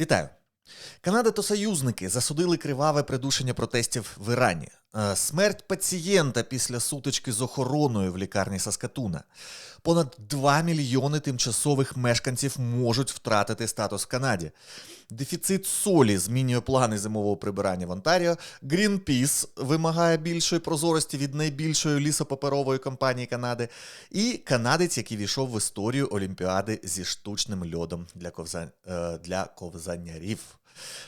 Вітаю! Канада та союзники засудили криваве придушення протестів в Ірані. Е, Смерть пацієнта після сутички з охороною в лікарні Саскатуна. Понад 2 мільйони тимчасових мешканців можуть втратити статус в Канаді. Дефіцит солі змінює плани зимового прибирання в Онтаріо. Greenpeace вимагає більшої прозорості від найбільшої лісопаперової компанії Канади. І канадець, який війшов в історію Олімпіади зі штучним льодом для, е, ковзанярів.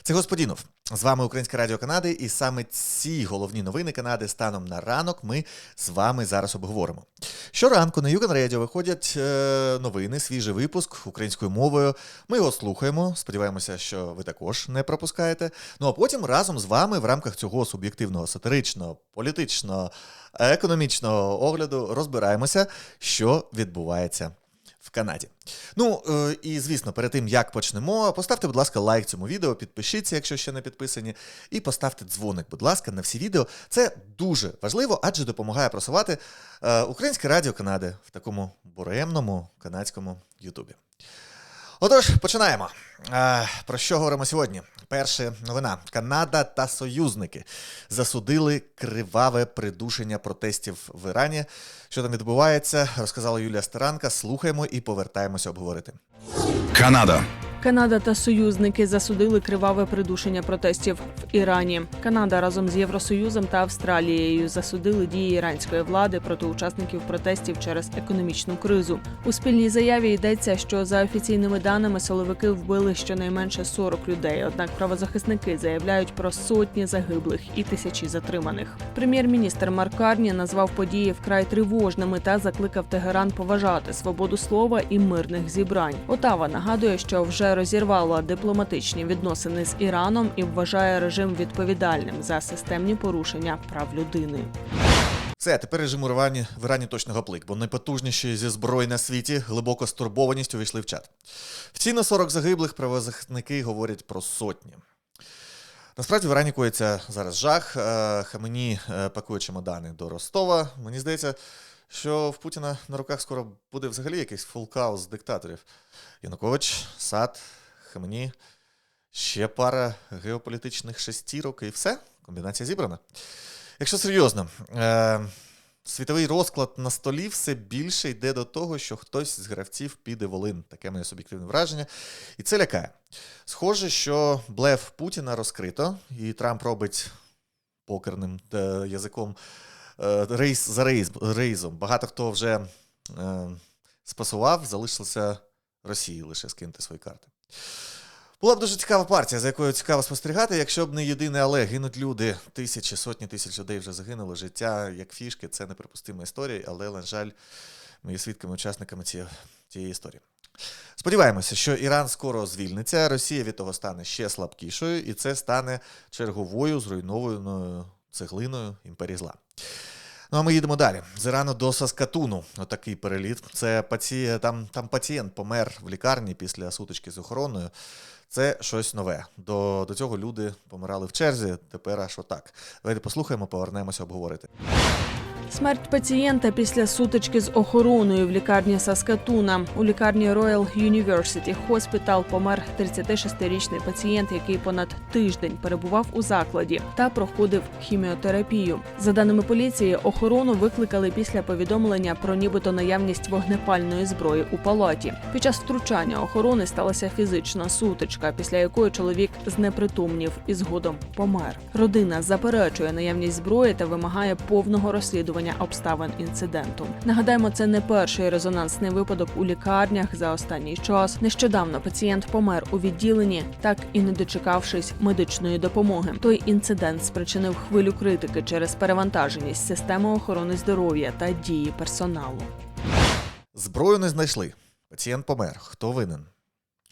Це Господінов. З вами Українське Радіо Канади, і саме ці головні новини Канади станом на ранок ми з вами зараз обговоримо. Щоранку на Юган Радіо виходять е, новини, свіжий випуск українською мовою. Ми його слухаємо. Сподіваємося, що ви також не пропускаєте. Ну а потім разом з вами в рамках цього суб'єктивного, сатиричного, політичного, економічного огляду розбираємося, що відбувається в Канаді. Ну е, і звісно, перед тим як почнемо, поставте, будь ласка, лайк цьому відео, підпишіться, якщо ще не підписані, і поставте дзвоник, будь ласка, на всі відео. Це дуже важливо, адже допомагає просувати е, Українське Радіо Канади в такому буремному канадському Ютубі. Отож, починаємо. Е, Про що говоримо сьогодні? Перша новина: Канада та союзники засудили криваве придушення протестів в Ірані. Що там відбувається, розказала Юлія Старанка. Слухаємо і повертаємося обговорити. Канада. Канада та союзники засудили криваве придушення протестів в Ірані. Канада разом з Євросоюзом та Австралією засудили дії іранської влади проти учасників протестів через економічну кризу. У спільній заяві йдеться, що за офіційними даними силовики вбили щонайменше 40 людей. Однак правозахисники заявляють про сотні загиблих і тисячі затриманих. Прем'єр-міністр Марк Карні назвав події вкрай тривожними та закликав Тегеран поважати свободу слова і мирних зібрань. Отава нагадує, що вже розірвала дипломатичні відносини з Іраном і вважає режим відповідальним за системні порушення прав людини. Все, тепер режим у Ірані, в Ірані точно гаплик, бо найпотужніші зі зброї на світі глибоко стурбованістю вийшли в чат. В ці на 40 загиблих правозахисники говорять про сотні. Насправді в Ірані коїться зараз жах. Е, Хамені е, пакує чемодани до Ростова. Мені здається, що в Путіна на руках скоро буде взагалі якийсь фулкаус диктаторів. Янукович, Сад, Хамені, ще пара геополітичних шестірок і все. Комбінація зібрана. Якщо серйозно, е, світовий розклад на столі все більше йде до того, що хтось з гравців піде в Олин. Таке моє суб'єктивне враження. І це лякає. Схоже, що блеф Путіна розкрито, і Трамп робить покерним е, язиком рейс за рейс, рейзом. Багато хто вже е, спасував, залишилося Росії лише скинути свої карти. Була б дуже цікава партія, за якою цікаво спостерігати, якщо б не єдине, але гинуть люди, тисячі, сотні тисяч людей вже загинули. Життя як фішки, це неприпустима історія, але, на жаль, ми є свідками, учасниками цієї, цієї історії. Сподіваємося, що Іран скоро звільниться, Росія від того стане ще слабкішою, і це стане черговою зруйнованою цеглиною імперії зла. Ну а ми їдемо далі. З Ірану до Саскатуну. Отакий переліт. Це паці... там, там пацієнт помер в лікарні після сутички з охороною. Це щось нове. До, до цього люди помирали в черзі. Тепер аж отак. Давайте послухаємо, повернемося обговорити. Смерть пацієнта після сутички з охороною в лікарні Саскатуна. У лікарні Royal University Hospital помер 36-річний пацієнт, який понад тиждень перебував у закладі та проходив хіміотерапію. За даними поліції, охорону викликали після повідомлення про нібито наявність вогнепальної зброї у палаті. Під час втручання охорони сталася фізична сутичка, після якої чоловік знепритомнів і згодом помер. Родина заперечує наявність зброї та вимагає повного розслідування обставин інциденту. Нагадаємо, це не перший резонансний випадок у лікарнях за останній час. Нещодавно пацієнт помер у відділенні, так і не дочекавшись медичної допомоги. Той інцидент спричинив хвилю критики через перевантаженість системи охорони здоров'я та дії персоналу. Зброю не знайшли. Пацієнт помер. Хто винен?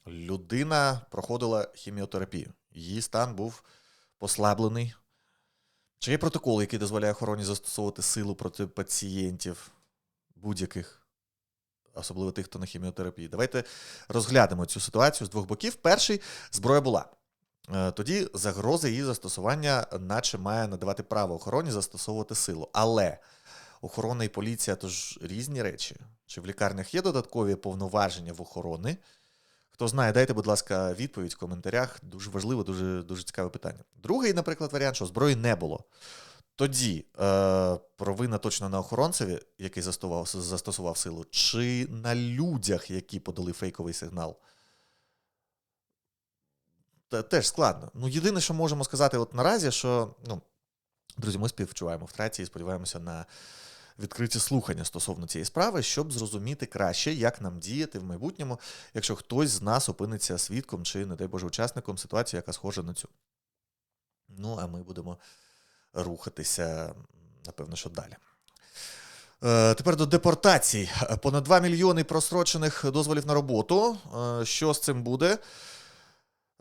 Людина проходила хіміотерапію. Її стан був послаблений. Чи є протокол, який дозволяє охороні застосовувати силу проти пацієнтів будь-яких, особливо тих, хто на хіміотерапії? Давайте розглянемо цю ситуацію з двох боків. Перший зброя була. Е, Тоді загроза її застосування, наче має надавати право охороні застосовувати силу. Але охорона і поліція то ж різні речі. Чи в лікарнях є додаткові повноваження в охорони? Хто знає, дайте, будь ласка, відповідь в коментарях. Дуже важливо, дуже, дуже цікаве питання. Другий, наприклад, варіант, що зброї не було. Тоді е, провина точно на охоронцеві, який застосував, застосував силу, чи на людях, які подали фейковий сигнал. Теж складно. Ну, єдине, що можемо сказати от наразі, що ну, друзі, ми співчуваємо втраті і сподіваємося на відкриті слухання стосовно цієї справи, щоб зрозуміти краще, як нам діяти в майбутньому, якщо хтось з нас опиниться свідком чи, не дай Боже, учасником ситуації, яка схожа на цю. Ну, а ми будемо рухатися, напевно, що далі. Е, Тепер до депортацій. Понад 2 мільйони просрочених дозволів на роботу. Е, Що з цим буде?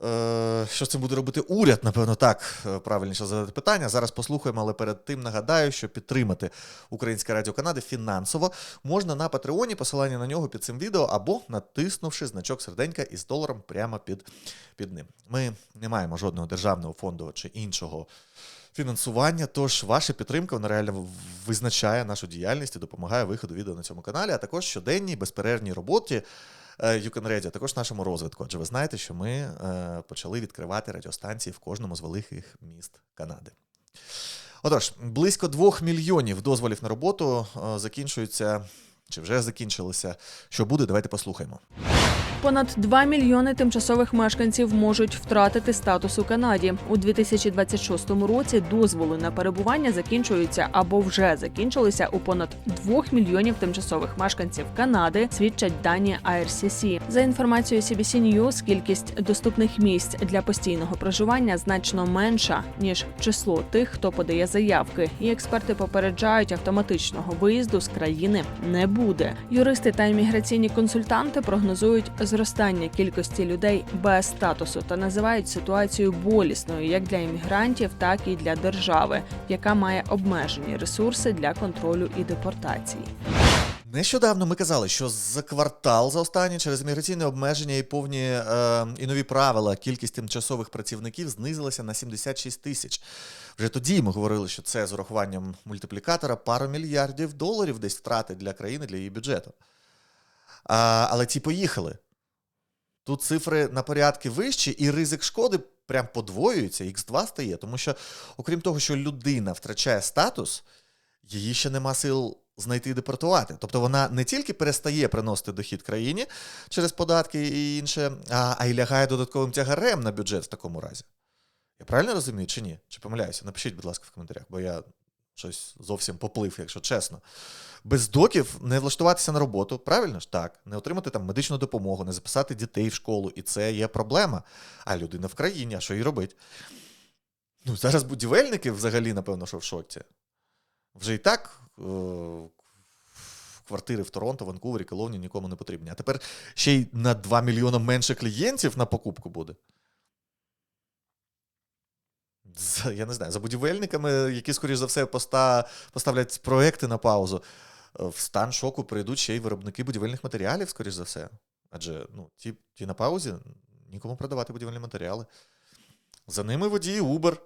Е, Що цим буде робити уряд? Напевно, так е, правильніше задати питання. Зараз послухаємо, але перед тим нагадаю, що підтримати Українське Радіо Канади фінансово можна на Патреоні, посилання на нього під цим відео, або натиснувши значок серденька із доларом прямо під, під ним. Ми не маємо жодного державного фонду чи іншого фінансування. Тож ваша підтримка вона реально визначає нашу діяльність і допомагає виходу відео на цьому каналі, а також щоденній безперервній роботі. You Can Radio, також нашому розвитку. Адже ви знаєте, що ми е, почали відкривати радіостанції в кожному з великих міст Канади. Отож, близько двох мільйонів дозволів на роботу е, закінчуються чи вже закінчилися. Що буде, давайте послухаємо. Понад 2 мільйони тимчасових мешканців можуть втратити статус у Канаді у 2026 році. Дозволи на перебування закінчуються або вже закінчилися у понад 2 мільйонів тимчасових мешканців Канади. Свідчать дані IRCC. За інформацією CBC News, кількість доступних місць для постійного проживання значно менша ніж число тих, хто подає заявки. І експерти попереджають, автоматичного виїзду з країни не буде. Юристи та імміграційні консультанти прогнозують зростання кількості людей без статусу та називають ситуацію болісною як для іммігрантів, так і для держави, яка має обмежені ресурси для контролю і депортації. Нещодавно ми казали, що за квартал за останні через міграційне обмеження і повні е, і нові правила кількість тимчасових працівників знизилася на 76 тисяч. Вже тоді ми говорили, що це з урахуванням мультиплікатора пару мільярдів доларів десь втрати для країни, для її бюджету. А, але ті поїхали. Тут цифри на порядки вищі, і ризик шкоди прям подвоюється, х2 стає. Тому що, окрім того, що людина втрачає статус, її ще нема сил знайти і депортувати. Тобто вона не тільки перестає приносити дохід країні через податки і інше, а, а й лягає додатковим тягарем на бюджет в такому разі. Я правильно розумію чи ні? Чи помиляюся? Напишіть, будь ласка, в коментарях, бо я щось зовсім поплив, якщо чесно. Без доків не влаштуватися на роботу, правильно ж так, не отримати там медичну допомогу, не записати дітей в школу, і це є проблема. А людина в країні, а що їй робить? Ну, зараз будівельники взагалі, напевно, що в шоці. Вже і так е- квартири в Торонто, Ванкувері, Келовні нікому не потрібні. А тепер ще й на 2 мільйони менше клієнтів на покупку буде. Я не знаю, за будівельниками, які, скоріш за все, поста, поставлять проекти на паузу, е, в стан шоку прийдуть ще й виробники будівельних матеріалів, скоріш за все. Адже ну, ті, ті на паузі, нікому продавати будівельні матеріали. За ними водії Uber.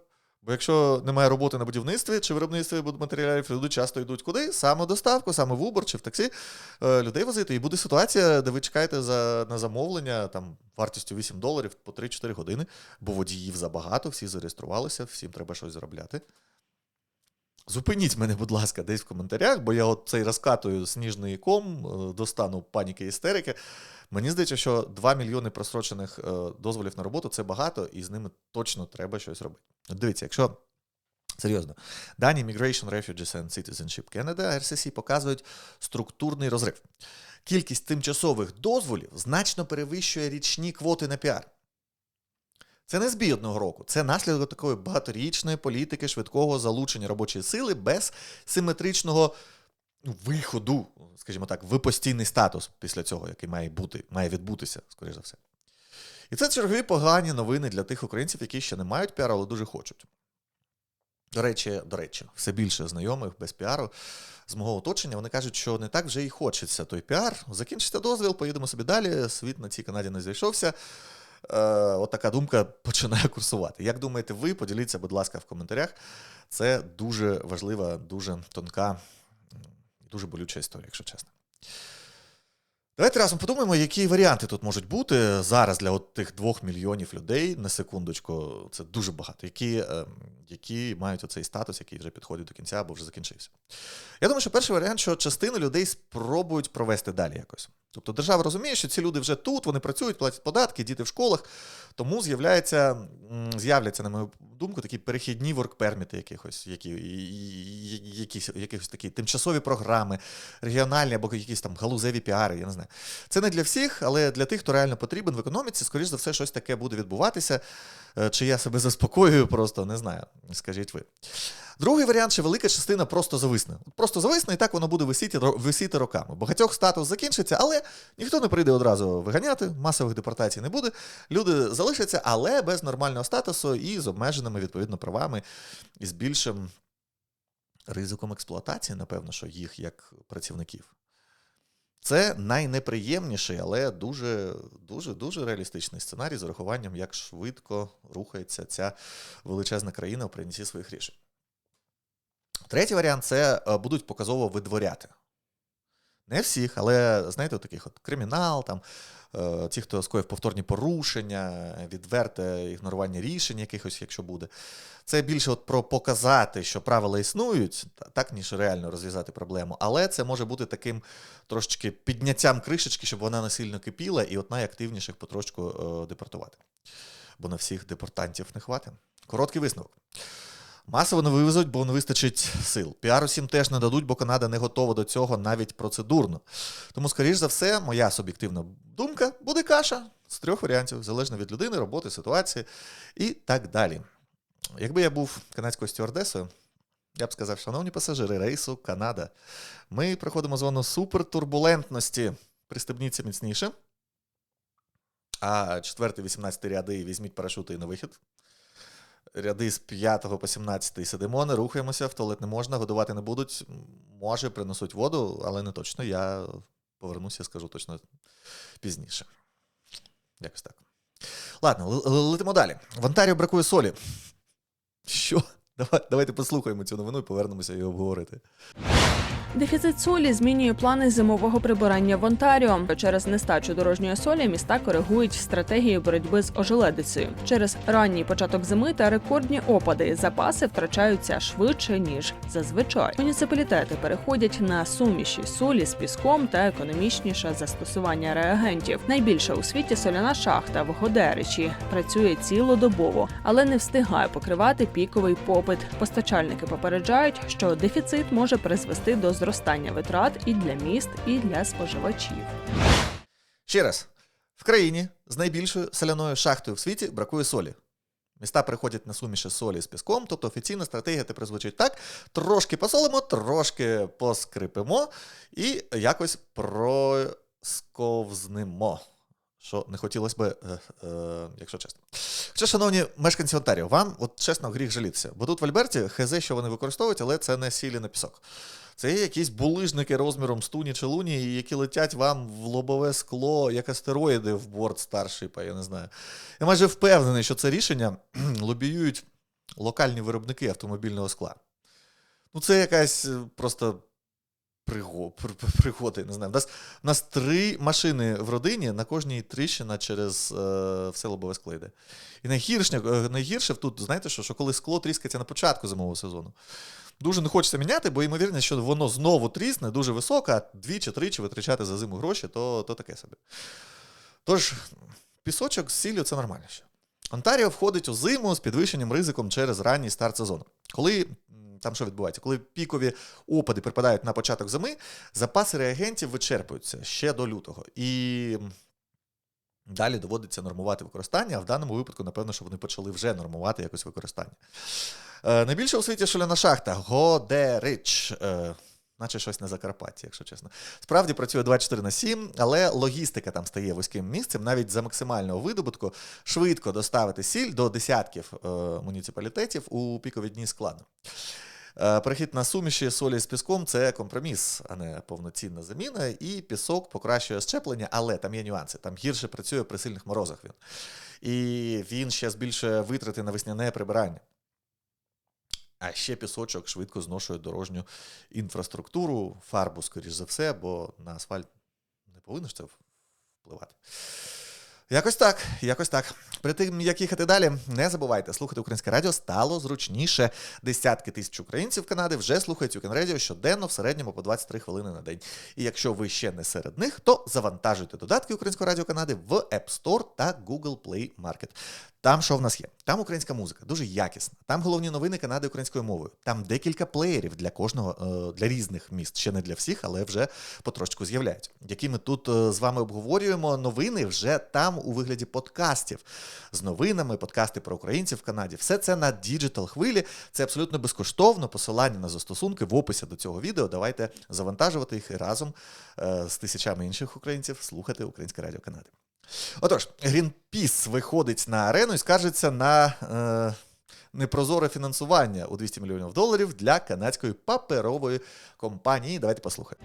Бо якщо немає роботи на будівництві чи виробництві матеріалів, люди часто йдуть куди? Саме доставку, саме в Uber чи в таксі е, людей возити. І буде ситуація, де ви чекаєте за, на замовлення там, вартістю 8 доларів по 3-4 години, бо водіїв забагато, всі зареєструвалися, всім треба щось заробляти. Зупиніть мене, будь ласка, десь в коментарях, бо я от цей розкатую сніжний ком е, до стану паніки істерики. Мені здається, що 2 мільйони просрочених е, дозволів на роботу це багато, і з ними точно треба щось робити. Дивіться, якщо серйозно, дані Migration, Refugees and Citizenship Canada, RCC, показують структурний розрив. Кількість тимчасових дозволів значно перевищує річні квоти на піар. Це не збій одного року, це наслідок такої багаторічної політики швидкого залучення робочої сили без симетричного ну, виходу, скажімо так, в постійний статус після цього, який має бути, має відбутися, скоріш за все. І це чергові погані новини для тих українців, які ще не мають піару, але дуже хочуть. До речі, до речі, все більше знайомих без піару з мого оточення, вони кажуть, що не так вже і хочеться той піар. Закінчиться дозвіл, поїдемо собі далі. Світ на цій Канаді не зайшовся. Е, от така думка починає курсувати. Як думаєте ви? Поділіться, будь ласка, в коментарях. Це дуже важлива, дуже тонка, дуже болюча історія, якщо чесно. Давайте разом подумаємо, які варіанти тут можуть бути зараз для от тих двох мільйонів людей на секундочку. Це дуже багато, які, ем, які мають оцей статус, який вже підходить до кінця або вже закінчився. Я думаю, що перший варіант, що частину людей спробують провести далі якось. Тобто держава розуміє, що ці люди вже тут, вони працюють, платять податки, діти в школах, тому з'являється, з'являться, на мою думку, такі перехідні воркперміти якихось, які, якісь, якихось такі тимчасові програми, регіональні або якісь там галузеві піари, я не знаю. Це не для всіх, але для тих, хто реально потрібен в економіці, скоріш за все, щось таке буде відбуватися. Е, Чи я себе заспокоюю, просто не знаю. Скажіть ви. Другий варіант, що велика частина просто зависне. Просто зависне, і так воно буде висіти, висіти роками. Багатьох статус закінчиться, але ніхто не прийде одразу виганяти, масових депортацій не буде. Люди залишаться, але без нормального статусу і з обмеженими відповідно правами, і з більшим ризиком експлуатації, напевно, що їх як працівників. Це найнеприємніший, але дуже, дуже, дуже реалістичний сценарій з урахуванням, як швидко рухається ця величезна країна у прийнятті своїх рішень. Третій варіант це е, будуть показово видворяти. Не всіх, але знаєте, таких от кримінал, там, ті, хто скоїв повторні порушення, відверте ігнорування рішень якихось, якщо буде. Це більше от про показати, що правила існують, так ніж реально розв'язати проблему. Але це може бути таким трошечки підняттям кришечки, щоб вона не сильно кипіла, і от найактивніших потрошку е, депортувати. Бо на всіх депортантів не хватить. Короткий висновок. Масово не вивезуть, бо не вистачить сил. Піар усім теж не дадуть, бо Канада не готова до цього навіть процедурно. Тому, скоріш за все, моя суб'єктивна думка буде каша з трьох варіантів, залежно від людини, роботи, ситуації і так далі. Якби я був канадською стюардесою, я б сказав, шановні пасажири рейсу Канада, ми проходимо зону супертурбулентності. Пристебніться міцніше. А 4, 18 ряди візьміть парашути і на вихід. Ряди з 5 по 17 сидимо, не рухаємося, в туалет не можна, годувати не будуть. Може, принесуть воду, але не точно. Я повернуся, скажу точно пізніше. Якось так. Ладно, летимо далі. В Онтаріо бракує солі. Що? Давайте послухаємо цю новину і повернемося її обговорити. Дефіцит солі змінює плани зимового прибирання в Онтаріо. Через нестачу дорожньої солі міста коригують стратегію боротьби з ожеледицею. Через ранній початок зими та рекордні опади запаси втрачаються швидше ніж зазвичай. Муніципалітети переходять на суміші солі з піском та економічніше застосування реагентів. Найбільша у світі соляна шахта в Годеричі працює цілодобово, але не встигає покривати піковий попит. Постачальники попереджають, що дефіцит може призвести до зростання витрат і для міст, і для споживачів. Ще раз: в країні з найбільшою соляною шахтою в світі бракує солі. Міста приходять на суміші солі з піском, тобто офіційна стратегія тепер звучить так: трошки посолимо, трошки поскрипимо і якось просковзнемо. Що не хотілося би, е, е, якщо чесно. Хоча, шановні мешканці Онтаріо, вам, от чесно, гріх жалітися. Бо тут в Альберті хз, що вони використовують, але це не сілі на пісок. Це є якісь булижники розміром з туні чи луні, які летять вам в лобове скло, як астероїди в борт старшипа, я не знаю. Я майже впевнений, що це рішення лобіюють локальні виробники автомобільного скла. Ну, це якась е, просто приго- пр- пр- пригода, я не знаю. У нас, у нас три машини в родині, на кожній тріщина через е, все лобове скло йде. І найгірше, е, найгірше тут, знаєте що, що коли скло тріскається на початку зимового сезону. Дуже не хочеться міняти, бо ймовірність, що воно знову трісне, дуже висока, а двічі, тричі витрачати за зиму гроші, то, то таке собі. Тож, пісочок з сіллю це нормально ще. Онтаріо входить у зиму з підвищеним ризиком через ранній старт сезону. Коли там що відбувається? Коли пікові опади припадають на початок зими, запаси реагентів вичерпуються ще до лютого. І далі доводиться нормувати використання, а в даному випадку, напевно, що вони почали вже нормувати якось використання. Е, найбільша у світі шаляна шахта Годерич. Е, наче щось на Закарпатті, якщо чесно. Справді працює 24 на 7, але логістика там стає вузьким місцем. Навіть за максимального видобутку швидко доставити сіль до десятків е, муніципалітетів у пікові дні складно. Е, Перехід на суміші солі з піском це компроміс, а не повноцінна заміна. І пісок покращує щеплення, але там є нюанси. Там гірше працює при сильних морозах він. І він ще збільшує витрати на весняне прибирання. А ще пісочок швидко зношує дорожню інфраструктуру, фарбу, скоріш за все, бо на асфальт не повинно ж це впливати. Якось так, якось так. Перед тим, як їхати далі, не забувайте, слухати українське радіо стало зручніше. Десятки тисяч українців Канади вже слухають Радіо щоденно в середньому по 23 хвилини на день. І якщо ви ще не серед них, то завантажуйте додатки Українського радіо Канади в App Store та Google Play Market. Там що в нас є? Там українська музика, дуже якісна. Там головні новини Канади українською мовою. Там декілька плеєрів для кожного, е, для різних міст. Ще не для всіх, але вже потрошку з'являють. Які ми тут е, з вами обговорюємо новини вже там у вигляді подкастів з новинами, подкасти про українців в Канаді. Все це на діджитал хвилі. Це абсолютно безкоштовно. Посилання на застосунки в описі до цього відео. Давайте завантажувати їх і разом е, з тисячами інших українців слухати Українське Радіо Канади. Отож, Greenpeace виходить на арену і скаржиться на е, непрозоре фінансування у 200 мільйонів доларів для канадської паперової компанії. Давайте послухаємо.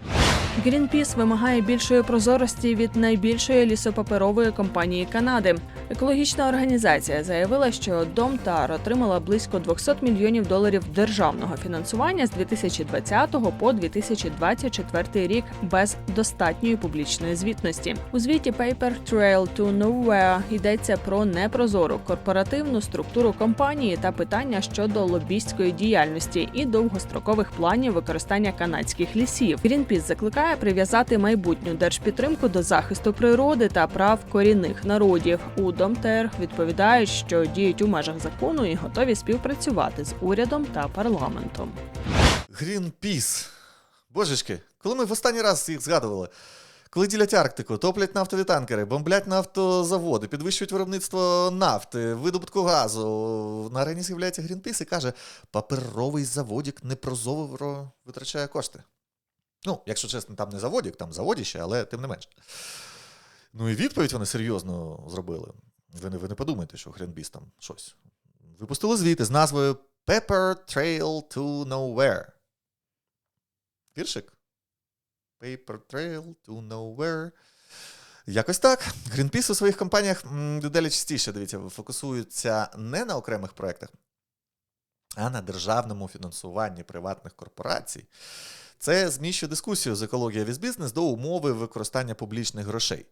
Greenpeace вимагає більшої прозорості від найбільшої лісопаперової компанії Канади. Екологічна організація заявила, що Домтар отримала близько 200 мільйонів доларів державного фінансування з 2020 по 2024 рік без достатньої публічної звітності. У звіті Paper Trail to Nowhere йдеться про непрозору корпоративну структуру компанії та питання щодо лобістської діяльності і довгострокових планів використання канадських лісів. Greenpeace закликає прив'язати майбутню держпідтримку до захисту природи та прав корінних народів. У Домтер відповідають, що діють у межах закону і готові співпрацювати з урядом та парламентом. Greenpeace. Божечки, коли ми в останній раз їх згадували? Коли ділять Арктику, топлять нафтові танкери, бомблять нафтозаводи, підвищують виробництво нафти, видобутку газу. На арені з'являється Greenpeace і каже, паперовий заводік непрозоро витрачає кошти. Ну, якщо чесно, там не заводік, там заводіще, але тим не менш. Ну і відповідь вони серйозно зробили. Ви не, ви не подумайте, що Greenpeace там щось. Випустили звіти з назвою Paper Trail to Nowhere. Віршик? Paper Trail to Nowhere. Якось так. Greenpeace у своїх компаніях дедалі частіше, дивіться, фокусуються не на окремих проєктах, а на державному фінансуванні приватних корпорацій. Це зміщує дискусію з екологія віз бізнес до умови використання публічних грошей.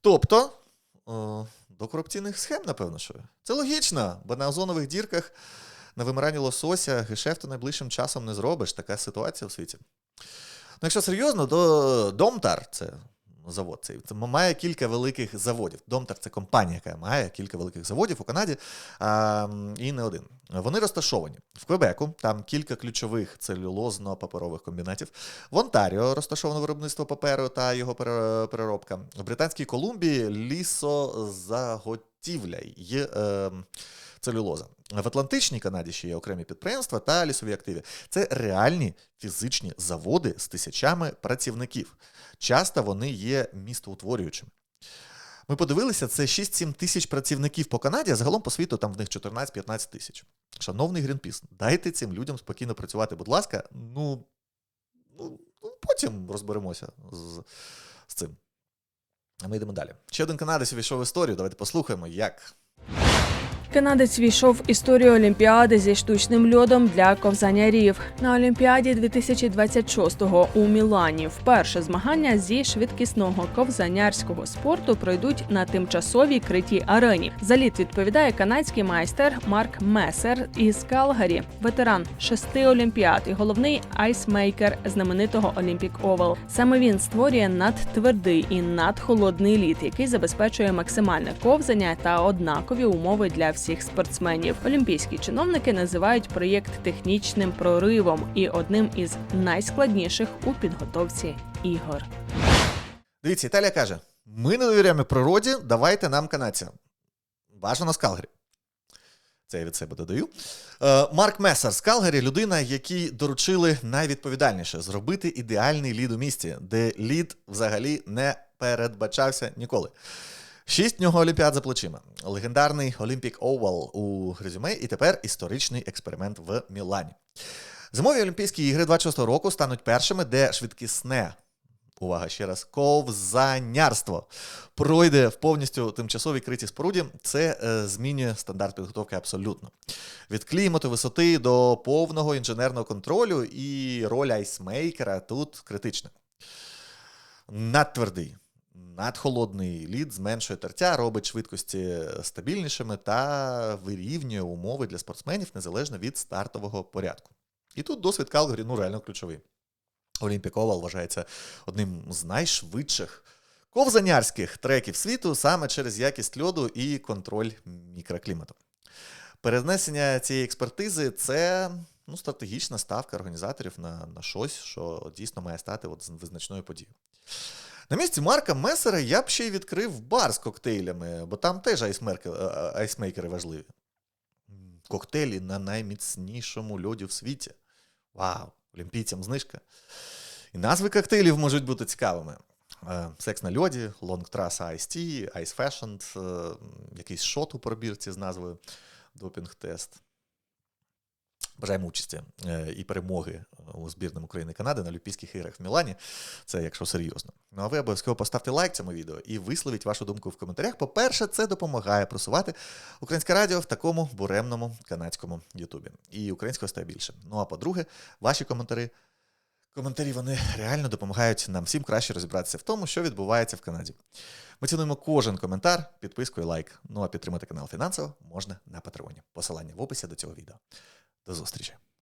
Тобто, до корупційних схем, напевно, що. Це логічно, бо на озонових дірках на вимиранні лосося гешефту найближчим часом не зробиш. Така ситуація в світі. Ну, якщо серйозно, то Домтар це завод. Цей це має кілька великих заводів. Домтар це компанія, яка має кілька великих заводів у Канаді а, і не один. Вони розташовані в Квебеку, там кілька ключових целюлозно-паперових комбінатів. В Онтаріо розташовано виробництво паперу та його переробка. В Британській Колумбії лісозаготівля є. Е, Целюлоза. В Атлантичній Канаді ще є окремі підприємства та лісові активи. Це реальні фізичні заводи з тисячами працівників. Часто вони є містоутворюючими. Ми подивилися, це 6-7 тисяч працівників по Канаді, а загалом по світу там в них 14-15 тисяч. Шановний Грінпіс, дайте цим людям спокійно працювати, будь ласка. Ну, ну потім розберемося з, з цим. А ми йдемо далі. Ще один канадець увійшов в історію. Давайте послухаємо, як. Канадець війшов в історію Олімпіади зі штучним льодом для ковзанярів. На Олімпіаді 2026-го у Мілані вперше змагання зі швидкісного ковзанярського спорту пройдуть на тимчасовій критій арені. За літ відповідає канадський майстер Марк Месер із Калгарі, ветеран шести олімпіад і головний айсмейкер знаменитого Олімпік Овал. Саме він створює надтвердий і надхолодний лід, який забезпечує максимальне ковзання та однакові умови для всіх спортсменів. Олімпійські чиновники називають проєкт технічним проривом і одним із найскладніших у підготовці ігор. Дивіться, Італія каже: ми не довіряємо природі, давайте нам канадцям. Бажано з Калгарі. Це я від себе додаю. Е, Марк Месер з Калгарі людина, якій доручили найвідповідальніше зробити ідеальний лід у місті, де лід взагалі не передбачався ніколи. Шість нього олімпіад за плечима. Легендарний Olympic Oval у резюме, і тепер історичний експеримент в Мілані. Зимові Олімпійські ігри 26 року стануть першими, де швидкісне увага ще раз, ковзанярство пройде в повністю тимчасовій критій споруді. Це е, змінює стандарт підготовки абсолютно. Від клімату, висоти до повного інженерного контролю і роль айсмейкера тут критична. Надтвердий, надхолодний лід зменшує тертя, робить швидкості стабільнішими та вирівнює умови для спортсменів незалежно від стартового порядку. І тут досвід Калгарі ну, реально ключовий. Олімпік Овал вважається одним з найшвидших ковзанярських треків світу саме через якість льоду і контроль мікроклімату. Перенесення цієї експертизи це ну, стратегічна ставка організаторів на, на щось, що дійсно має стати от визначною подією. На місці Марка Месера я б ще й відкрив бар з коктейлями, бо там теж айсмерки, е, айсмейкери важливі. Коктейлі на найміцнішому льоді в світі. Вау! Олімпійцям знижка. І назви коктейлів можуть бути цікавими. Е, Секс на льоді, Long Trass Ice Tea, Ice Fashioned, е, якийсь шот у пробірці з назвою Допінг-тест. Бажаємо участі е, і перемоги у збірному України і Канади на Олімпійських іграх в Мілані. Це якщо серйозно. Ну а ви обов'язково поставте лайк цьому відео і висловіть вашу думку в коментарях. По-перше, це допомагає просувати українське радіо в такому буремному канадському Ютубі. І українського стає більше. Ну а по-друге, ваші коментарі. Коментарі вони реально допомагають нам всім краще розібратися в тому, що відбувається в Канаді. Ми цінуємо кожен коментар, підписку і лайк. Ну а підтримати канал фінансово можна на Патреоні. Посилання в описі до цього відео. До зустрічі!